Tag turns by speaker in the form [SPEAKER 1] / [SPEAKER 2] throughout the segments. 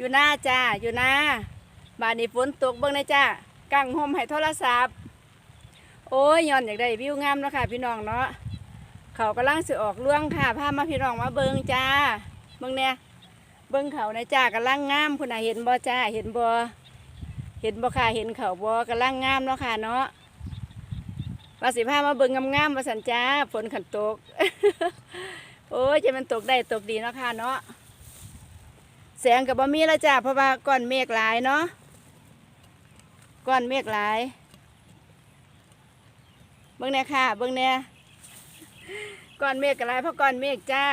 [SPEAKER 1] อยู่หน้าจ้า อยู่หน้าบ้านนี้ฝนตกเบิ่งนะจ้ากังห่มให้โทรศัพท์ โอ้ยย้อนอยากได้วิวงามเนาะค่ะ พี่น้องเนาะ เขากำลังสิอออกล่วงค่ะ พามาพี่น้องมาเบิ่งจ้า เบิ่งเนี่ยเบิ่งเขานะจ้ากำลังงามพุ่นน่ะเห็นบ่จ้า เห็นบ่เห็นบ่ค่ะ เห็นเขาบ่กำลังงามเนาะค่ะเนาะว่าสิพามาเบิ่งงามๆว่าสันจ้าฝนขันตก โอ้ยจะมันตกได้ตกดีเนาะค่ะเนาะ แสงกับบ่มีแล้วจ้าเพราะว่าก้อนเมฆหลายเนาะก้อนเมฆหลาย เบิ่งเนี่ยค่ะ เบิ่งเนี่ยก้อนเมฆกระไรเพราะก้อนเมฆจ้า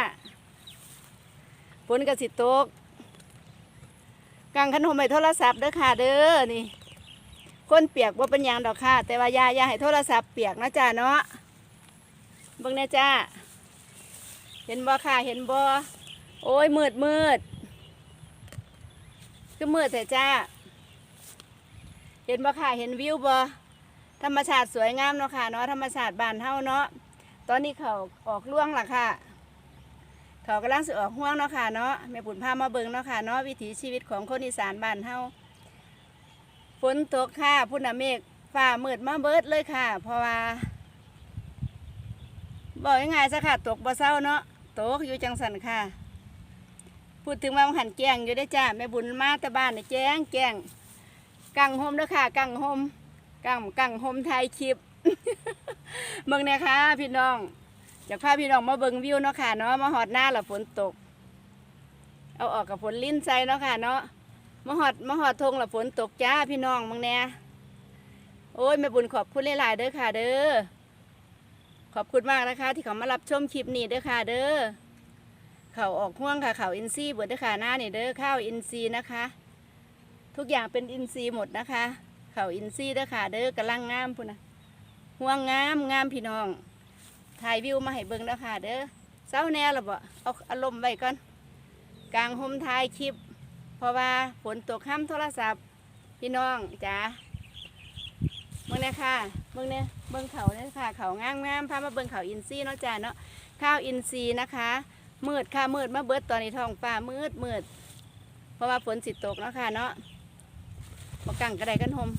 [SPEAKER 1] ฝนกระสิตกกางขนมให้โทรศัพท์เด้อค่ะเด้อนี่คนเปียกว่าเป็นยังดอกค่ะ แต่ว่ายายาให้โทรศัพท์เปียกนะจ้าเนาะเบิ่งเนี่ยจ้าเห็นบ่ค่ะเห็นบ่โอ้ยมืดมืด ก็มืดแต่จ้า เห็นบ่ค่ะ เห็นวิวบ่ธรรมชาติสวยงามเนาะค่ะเนาะธรรมชาติบ้านเฮาเนาะ ตอนนี้เขาออกล่วงล่ะค่ะ เขากำลังสิออกห่วงเนาะค่ะเนาะแม่ปุ่นพามาเบิ่งเนาะค่ะเนาะวิถีชีวิตของคนอีสานบ้านเฮาฝนตกค่ะพุ่นเมฆฟ้ามืดมาเบิดเลยค่ะ เพราะว่าบอกง่ายๆซะค่ะ ตกบ่เศร้าเนาะตกอยู่จังสันค่ะ พูดถึงว่ามันหันแกงอยู่ได้จ้าแม่บุญมาต่บ้านแจ้งแกงกังโฮมเด้อค่ะกังโฮมกังกังโฮมไทยคลิปเบิ่งเนี่ยค่ะพี่น้องอยากพาพี่น้องมาเบิ่งวิวเนาะค่ะเนาะมาหอดหน้าแล้วฝนตก เอาออกกับฝนลิ้นใส่เนาะค่ะเนาะมาหอดมาหอดทงแล้วฝนตกจ้าพี่น้องเมึงเนี่ยโอ้ยแม่บุญขอบคุณหลายๆเด้อค่ะเด้อขอบคุณมากนะคะ ที่เขามารับชมคลิปนี้เด้อค่ะเด้อ เขาออกห่วงค่ะเขาอินซีเบิดเด้อค่ะหน้านี่เด้อข้าวอินซีนะคะ ทุกอย่างเป็นอินซีหมดนะคะ เขาอินซีเด้อค่ะเด้อกำลังงามพุ่นนะห่วงงามงามพี่น้องถ่ายวิวมาให้เบิ่งแล้วค่ะเด้อเศร้าแน่หรอบ่เอาอารมณ์ไว้ก่อนกลางห่มถ่ายคลิป เพราะว่าฝนตกห้ามโทรศัพท์ พี่น้องจ๋าเบิ่งเนี่ยค่ะเบิ่งเนี่ยเบิ่งเขาเนี่ยค่ะเขางามงามพามาเบิ่งเขาอินซีเนาะจ้าเนาะข้าวอินซีนะคะ มืดค่ะมืดมาเบิดตอนนี้ท้องฟ้ามืดมืดเพราะว่าฝนสิตกเนาะค่ะ เนาะบกังกระไดกันหม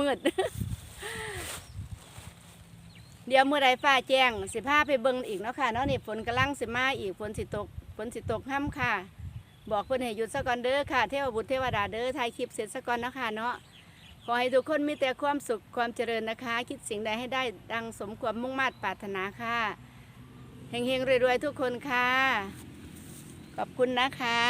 [SPEAKER 1] มืด เดี๋ยวเมื่อใดฟ้าแจ้งสิพาไปเบิ่งอีกเนาะค่ะเนาะนี่ฝนกำลังสิมาอีกฝนสิตกฝนสิตกห้ำค่ะ บอกเพิ่นให้หยุดซะก่อนเด้อค่ะ เทวบุตรเทวดาเด้อถ่ายคลิปเสร็จซะก่อนเนาะค่ะเนาะขอให้ทุกคนมีแต่ความสุขความเจริญนะคะ คิดสิ่งใดให้ได้ดังสมความมุ่งมา่ปรารถนาค่ะ เฮงๆรวยๆทุกคนค่ะ ขอบคุณนะคะ